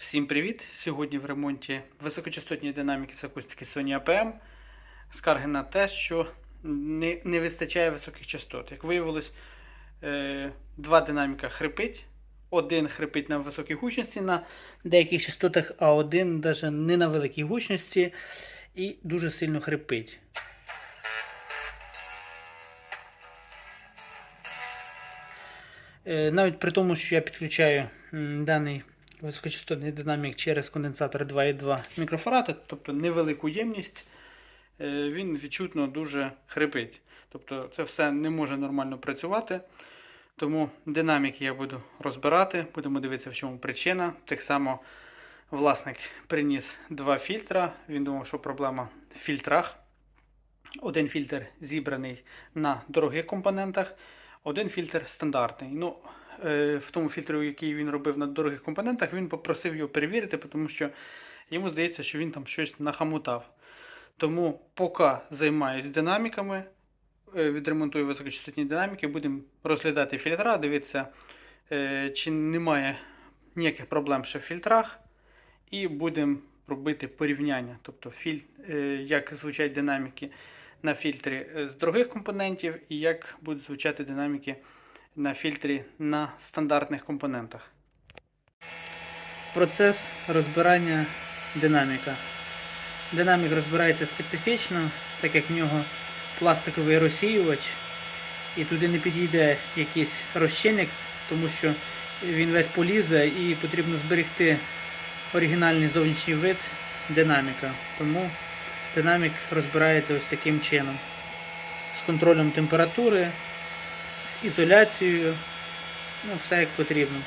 Всім привіт! Сьогодні в ремонті високочастотні динаміки з акустики Sony APM. Скарги на те, що не, не вистачає високих частот. Як виявилось, е, два динаміка хрипить. Один хрипить на високій гучності на деяких частотах, а один навіть не на великій гучності і дуже сильно хрипить. Е, Навіть при тому, що я підключаю м, даний високочастотний динамік через конденсатор 2,2 мікрофарада, тобто невелику ємність, е, він відчутно дуже хрипить. Тобто це все не може нормально працювати. Тому динаміки я буду розбирати, будемо дивитися, в чому причина. Так само власник приніс два фільтра. Він думав, що проблема в фільтрах. Один фільтр зібраний на дорогих компонентах, один фільтр стандартний. Ну, в тому фільтрі, який він робив на дорогих компонентах, він попросив його перевірити, тому що йому здається, що він там щось нахамутав. Тому поки займаюсь динаміками, е, відремонтую високочастотні динаміки, будемо розглядати фільтра, дивитися, е, чи немає ніяких проблем ще в фільтрах, і будемо робити порівняння, тобто філь, е, як звучать динаміки на фільтрі е, з дорогих компонентів і як будуть звучати динаміки на фільтрі на стандартних компонентах. Процес розбирання динаміка. Динамік розбирається специфічно, так як в нього пластиковий розсіювач, і туди не підійде якийсь розчинник, тому що він весь полізе і потрібно зберегти оригінальний зовнішній вид динаміка. Тому динамік розбирається ось таким чином. З контролем температури, ізоляцією, ну все як потрібно.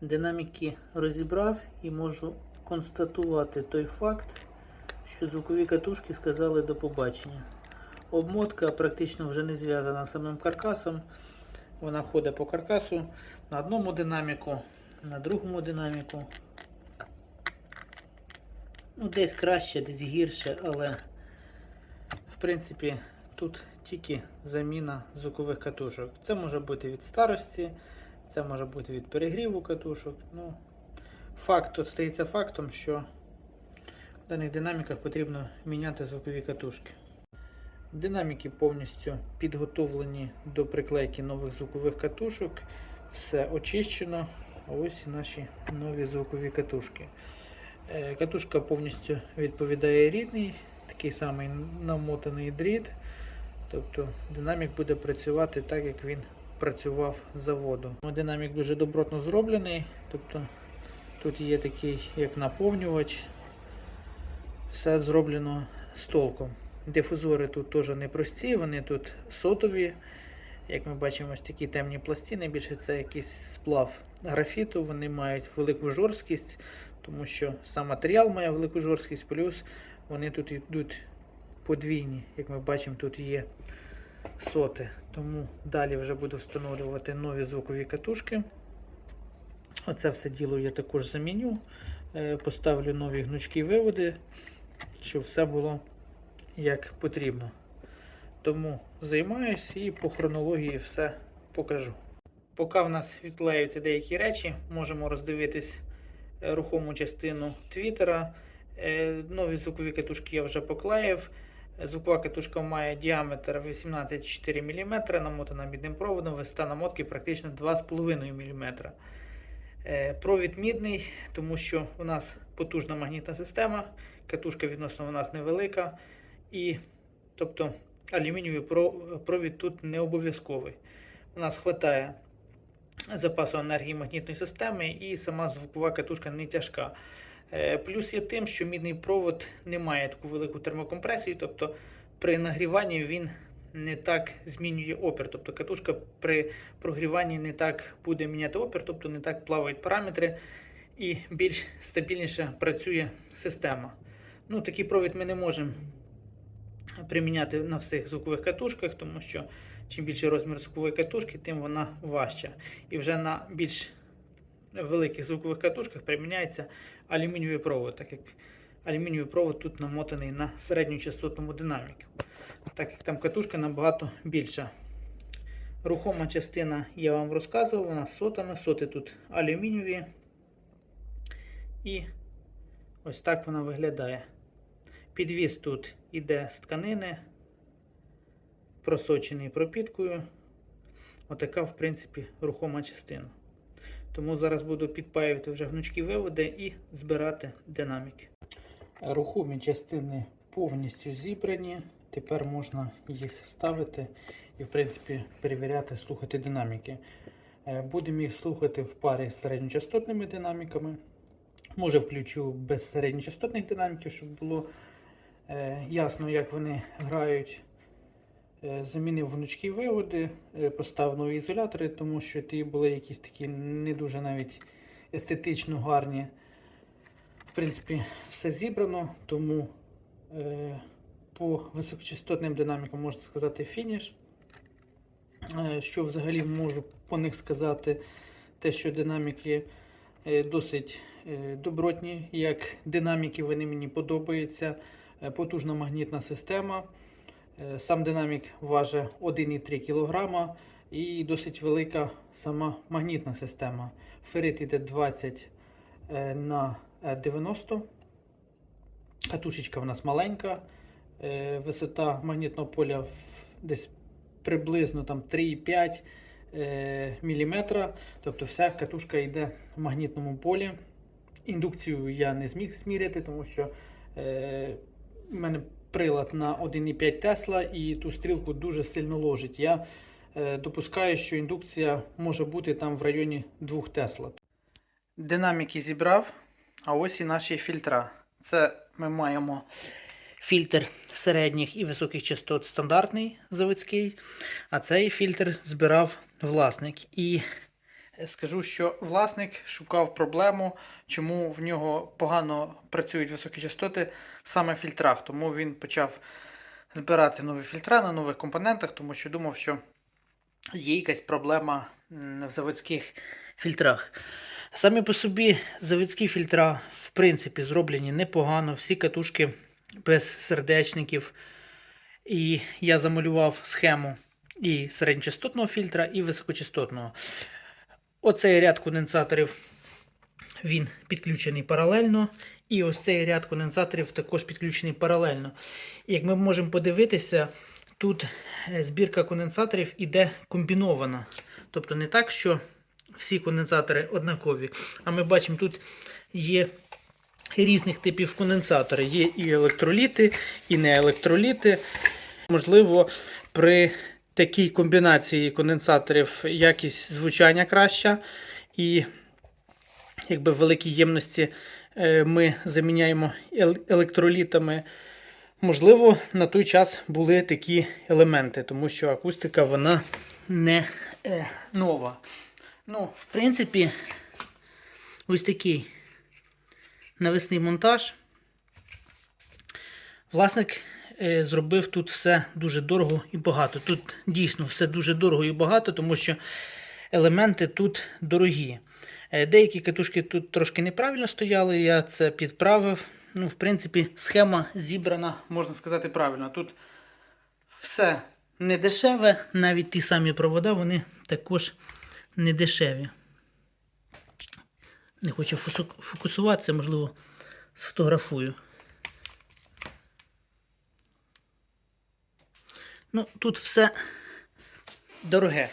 Динаміки розібрав і можу констатувати той факт, що звукові катушки сказали до побачення. Обмотка практично вже не зв'язана з самим каркасом. Вона ходить по каркасу на одному динаміку, на другому динаміку. Ну, десь краще, десь гірше, але в принципі тут тільки заміна звукових катушок. Це може бути від старості, це може бути від перегріву катушок. Ну, факт тут стається фактом, що в даних динаміках потрібно міняти звукові катушки. Динаміки повністю підготовлені до приклейки нових звукових катушок. Все очищено. Ось і наші нові звукові катушки. Е, Катушка повністю відповідає рідній, такий самий намотаний дріт. Тобто динамік буде працювати так, як він працював з заводу. Динамік дуже добротно зроблений. Тобто тут є такий як наповнювач. Все зроблено з толком. Дифузори тут теж непрості, вони тут сотові. Як ми бачимо, ось такі темні пластини, більше це якийсь сплав графіту, вони мають велику жорсткість, тому що сам матеріал має велику жорсткість, плюс вони тут йдуть подвійні. Як ми бачимо, тут є соти. Тому далі вже буду встановлювати нові звукові катушки. Оце все діло я також заміню. Е, Поставлю нові гнучкі виводи, щоб все було як потрібно. Тому займаюсь і по хронології все покажу. Поки в нас відклеюються деякі речі, можемо роздивитись е, рухому частину твіттера. Е, Нові звукові катушки я вже поклеїв. Звукова катушка має діаметр 18,4 мм, намотана мідним проводом, висота намотки практично 2,5 мм. Е, Провід мідний, тому що у нас потужна магнітна система, катушка відносно у нас невелика. І, тобто алюмінієвий провід тут не обов'язковий. У нас вистачає запасу енергії магнітної системи і сама звукова катушка не тяжка. Е, Плюс є тим, що мідний провод не має таку велику термокомпресію, тобто при нагріванні він не так змінює опір. Тобто катушка при прогріванні не так буде міняти опір, тобто не так плавають параметри і більш стабільніше працює система. Ну, Такий провід ми не можемо приміняти на всіх звукових катушках, тому що чим більший розмір звукової катушки, тим вона важча. І вже на більш великих звукових катушках приміняється алюмінієвий провод, так як алюмінієвий провод тут намотаний на середньочастотному динаміку. Так як там катушка набагато більша. Рухома частина я вам розказував, вона з сотами. Соти тут алюмінієві. І ось так вона виглядає. Підвіз тут іде з тканини, просочений пропіткою. Отака, в принципі, рухома частина. Тому зараз буду підпаювати вже гнучкі виводи і збирати динаміки. Рухомі частини повністю зібрані. Тепер можна їх ставити і, в принципі, перевіряти, слухати динаміки. Е, Будемо їх слухати в парі з середньочастотними динаміками. Може, включу без середньочастотних динаміків, щоб було е, ясно, як вони грають. Е, Замінив гнучкі виводи, е, поставив нові ізолятори, тому що ті були якісь такі не дуже навіть естетично гарні. В принципі, все зібрано, тому е, по високочастотним динамікам можна сказати фініш. Що взагалі можу по них сказати, те, що динаміки досить добротні, як динаміки вони мені подобаються. Потужна магнітна система. Е, Сам динамік важить 1,3 кг і досить велика сама магнітна система. Ферит іде 20 е, на е, 90. Катушечка в нас маленька. Е, Висота магнітного поля десь приблизно 3,5 е, мм. Тобто вся катушка йде в магнітному полі. Індукцію я не зміг зміряти, тому що е, в мене прилад на 1,5 Тесла і ту стрілку дуже сильно ложить. Я е, допускаю, що індукція може бути там в районі 2 Тесла. Динаміки зібрав, а ось і наші фільтра. Це ми маємо фільтр середніх і високих частот стандартний заводський, а цей фільтр збирав власник. І скажу, що власник шукав проблему, чому в нього погано працюють високі частоти саме в фільтрах. Тому він почав збирати нові фільтра на нових компонентах, тому що думав, що є якась проблема в заводських фільтрах. Самі по собі заводські фільтра, в принципі, зроблені непогано. Всі катушки без сердечників. І я замалював схему і середньочастотного фільтра, і високочастотного. Оцей ряд конденсаторів він підключений паралельно. І ось цей ряд конденсаторів також підключений паралельно. Як ми можемо подивитися, тут е, збірка конденсаторів іде комбінована. Тобто не так, що всі конденсатори однакові. А ми бачимо, тут є різних типів конденсатори. Є і електроліти, і не електроліти. Можливо, при такій комбінації конденсаторів якість звучання краща. І якби в великій ємності е, ми заміняємо електролітами. Можливо, на той час були такі елементи, тому що акустика вона не е, нова. Ну, в принципі, ось такий навесний монтаж. Власник зробив тут все дуже дорого і багато. Тут дійсно все дуже дорого і багато, тому що елементи тут дорогі. Е, Деякі катушки тут трошки неправильно стояли, я це підправив. Ну, в принципі, схема зібрана, можна сказати, правильно. Тут все не дешеве, навіть ті самі провода, вони також не дешеві. Не хочу фокусуватися, можливо, сфотографую. Ну, тут все дороге.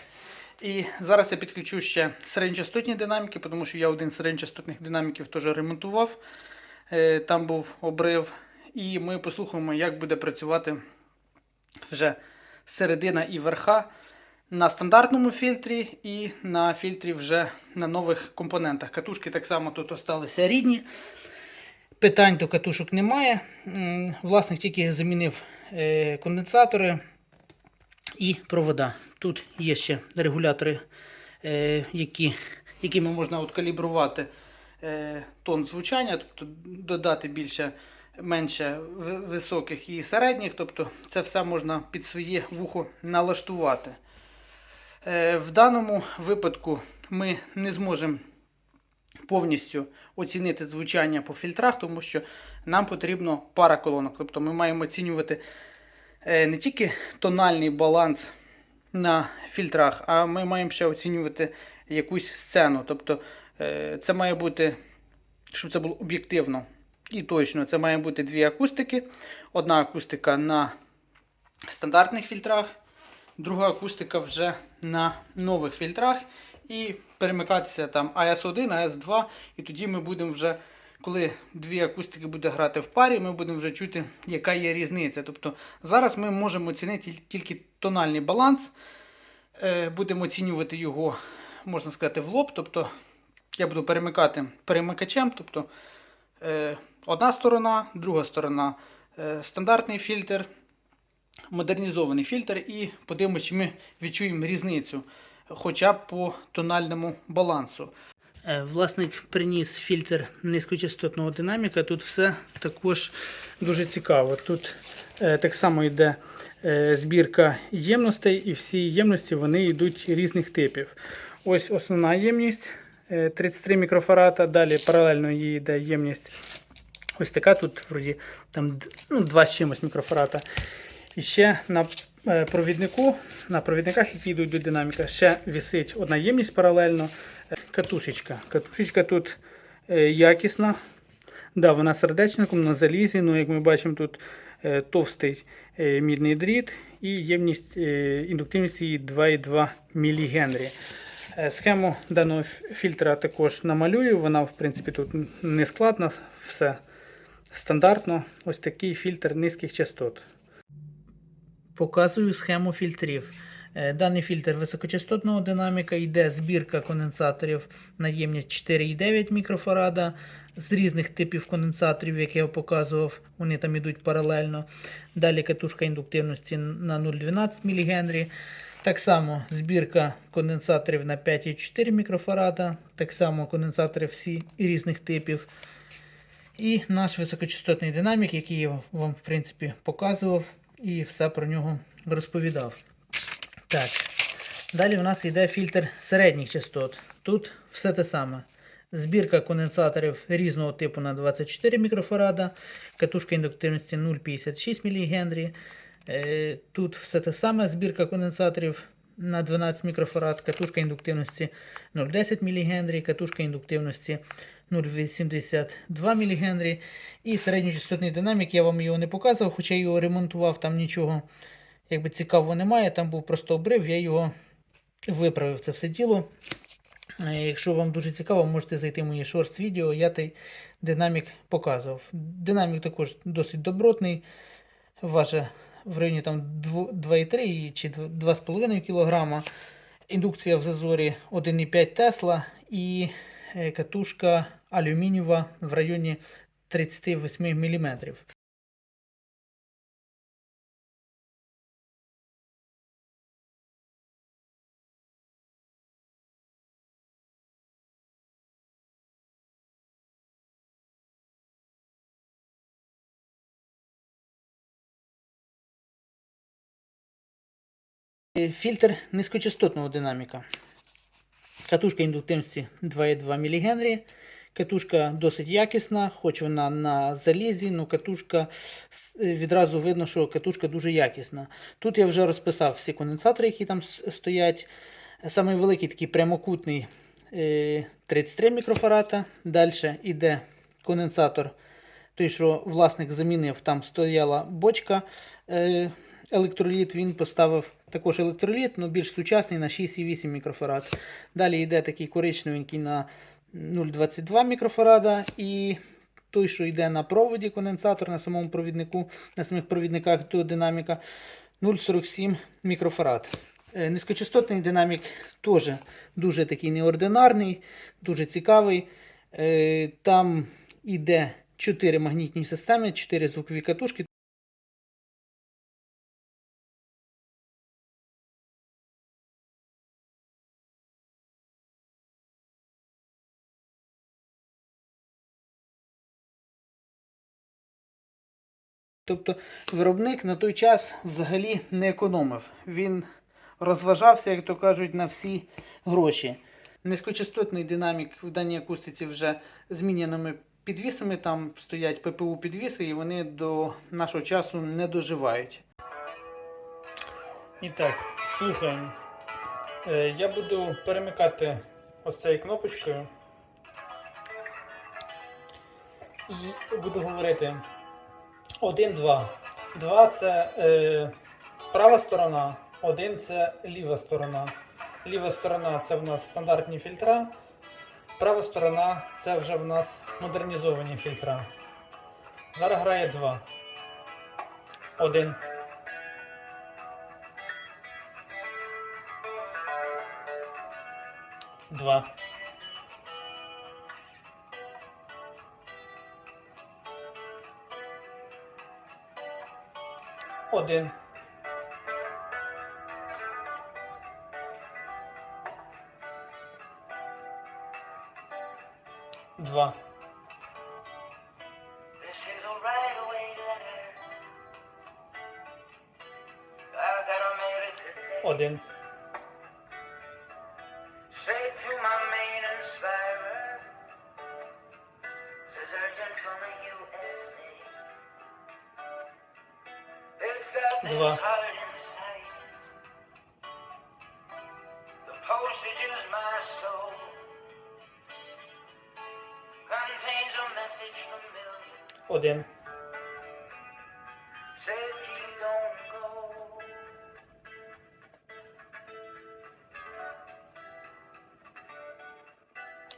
І зараз я підключу ще середньочастотні динаміки, тому що я один з середньочастотних динаміків теж ремонтував. Е, Там був обрив. І ми послухаємо, як буде працювати вже середина і верха на стандартному фільтрі і на фільтрі вже на нових компонентах. Катушки так само тут залишилися рідні. Питань до катушок немає. Власник тільки замінив е, конденсатори і провода. Тут є ще регулятори, е, які, якими можна от калібрувати е, тон звучання, тобто додати більше, менше високих і середніх. Тобто це все можна під своє вухо налаштувати. Е, В даному випадку ми не зможемо повністю оцінити звучання по фільтрах, тому що нам потрібно пара колонок. Тобто ми маємо оцінювати не тільки тональний баланс на фільтрах, а ми маємо ще оцінювати якусь сцену. Тобто е, це має бути щоб це було об'єктивно і точно. Це має бути дві акустики. Одна акустика на стандартних фільтрах, друга акустика вже на нових фільтрах. І перемикатися там AS1, AS2. І тоді ми будемо вже, коли дві акустики буде грати в парі, ми будемо вже чути, яка є різниця. Тобто зараз ми можемо оцінити тільки тональний баланс. Е, Будемо оцінювати його, можна сказати, в лоб. Тобто я буду перемикати перемикачем. Тобто е, одна сторона, друга сторона е, стандартний фільтр, модернізований фільтр, і подивимося, чи ми відчуємо різницю хоча б по тональному балансу. Е, Власник приніс фільтр низькочастотного динаміка. Тут все також дуже цікаво. Тут е, так само йде е, збірка ємностей, і всі ємності вони йдуть різних типів. Ось основна ємність е, 33 мікрофарада. Далі паралельно їй йде ємність ось така. Тут вроді там ну, 2 з чимось мікрофарада. І ще на провіднику, на провідниках, які йдуть до динаміка, ще висить одна ємність паралельно. Катушечка. Катушечка тут е, якісна. Да, вона сердечником на залізі, ну як ми бачимо, тут е, товстий е, мідний дріт і ємність індуктивність її 2,2 мілігенрі. Схему даного фільтра також намалюю. Вона, в принципі, тут не складна, все стандартно. Ось такий фільтр низьких частот. Показую схему фільтрів. Е, Даний фільтр високочастотного динаміка йде збірка конденсаторів на ємність 4,9 мікрофарада з різних типів конденсаторів, як я показував, вони там йдуть паралельно. Далі катушка індуктивності на 0,12 мілігенрі. Так само збірка конденсаторів на 5,4 мікрофарада. Так само конденсатори всі різних типів. І наш високочастотний динамік, який я вам, в принципі, показував і все про нього розповідав. Так. Далі в нас йде фільтр середніх частот. Тут все те саме. Збірка конденсаторів різного типу на 24 мікрофарада, катушка індуктивності 0,56 мілігенрі. Е, Тут все те саме. Збірка конденсаторів на 12 мікрофарад, катушка індуктивності 0,10 мілігенрі, катушка індуктивності 0,82 мілігенрі. І середньочастотний динамік, я вам його не показував, хоча його ремонтував, там нічого якби цікавого немає. Там був просто обрив, я його виправив це все діло. Е, Якщо вам дуже цікаво, можете зайти в мої шорт відео, я той динамік показував. Динамік також досить добротний, важить в районі там 2,3 чи 2,5 кг. Індукція в зазорі 1,5 Тесла і е, катушка алюмінієва в районі 38 мм. Фільтр низькочастотного динаміка. Катушка індуктивності 2,2 мілігенрі. Катушка досить якісна, хоч вона на залізі, але катушка е, відразу видно, що катушка дуже якісна. Тут я вже розписав всі конденсатори, які там стоять. Самий великий такий прямокутний е, 33 мікрофарада. Далі йде конденсатор, той, що власник замінив, там стояла бочка. Електроліт він поставив також електроліт, але більш сучасний на 6,8 мікрофарад. Далі йде такий коричневенький на 0,22 мікрофарада. І той, що йде на проводі конденсатор, на самому провіднику, на самих провідниках до динаміка 0,47 мікрофарад. Е, Низькочастотний динамік теж дуже такий неординарний, дуже цікавий. Е, Там йде 4 магнітні системи, 4 звукові катушки. Тобто виробник на той час взагалі не економив. Він розважався, як то кажуть, на всі гроші. Низькочастотний динамік в даній акустиці вже зміненими підвісами. Там стоять ППУ підвіси, і вони до нашого часу не доживають. І так, слухаємо. Е, Я буду перемикати цією кнопочкою. і буду говорити 1, 2. 2 це е, права сторона, 1 це ліва сторона. Ліва сторона це в нас стандартні фільтра. Права сторона це вже в нас модернізовані фільтра. Зараз грає 2. 1. Два. podden. Dwa. Podden.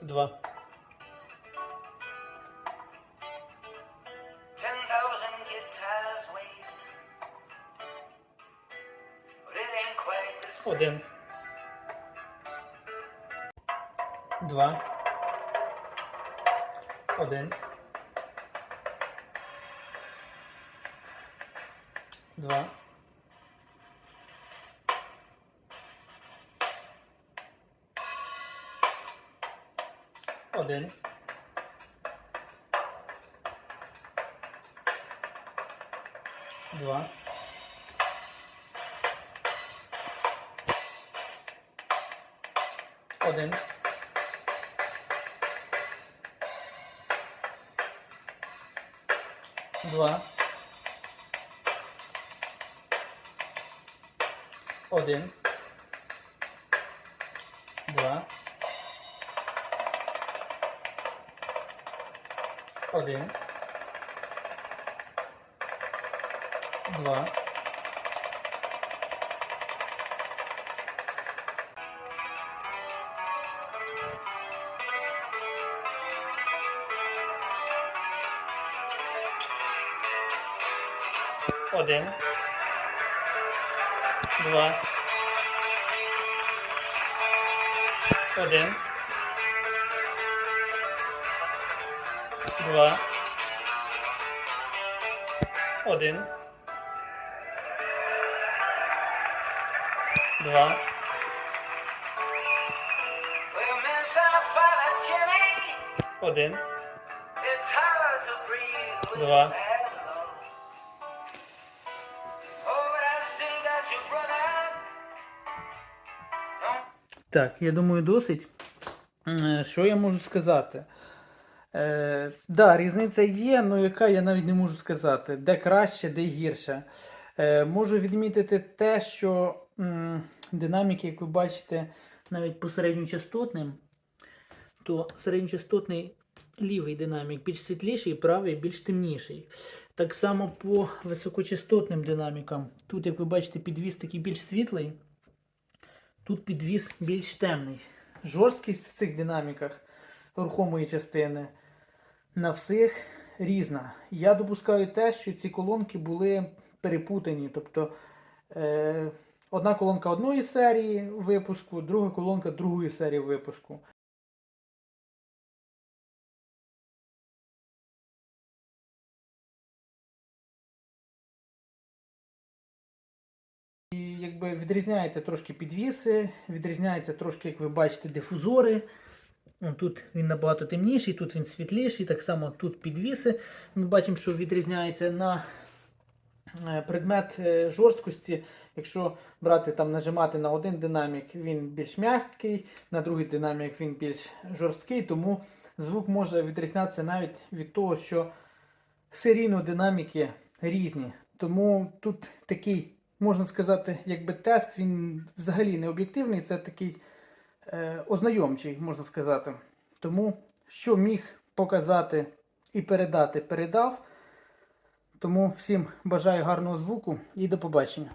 Same. Один. Два. Один. Два. Один. Два. Один. Два. Один. Два. Один. Два. Один. Два. Один. Два. Один. Два. Один. Два. Так, я думаю, досить. Е, що я можу сказати? Е, да, різниця є, але яка я навіть не можу сказати. Де краще, де гірше. Е, можу відмітити те, що м, динаміки, як ви бачите, навіть по середньочастотним, то середньочастотний лівий динамік більш світліший, правий більш темніший. Так само по високочастотним динамікам. Тут, як ви бачите, підвіс такий більш світлий. Тут підвіс більш темний. Жорсткість в цих динаміках рухомої частини на всіх різна. Я допускаю те, що ці колонки були перепутані. Тобто е, одна колонка одної серії випуску, друга колонка другої серії випуску. І якби відрізняються трошки підвіси, відрізняються трошки, як ви бачите, дифузори. О, Тут він набагато темніший, тут він світліший, так само тут підвіси. Ми бачимо, що відрізняється на е, предмет е, жорсткості. Якщо брати там, нажимати на один динамік, він більш м'який, на другий динамік він більш жорсткий, тому звук може відрізнятися навіть від того, що серійно динаміки різні. Тому тут такий, можна сказати, якби тест, він взагалі не об'єктивний, це такий ознайомчий, можна сказати. Тому, що міг показати і передати передав. Тому всім бажаю гарного звуку і до побачення.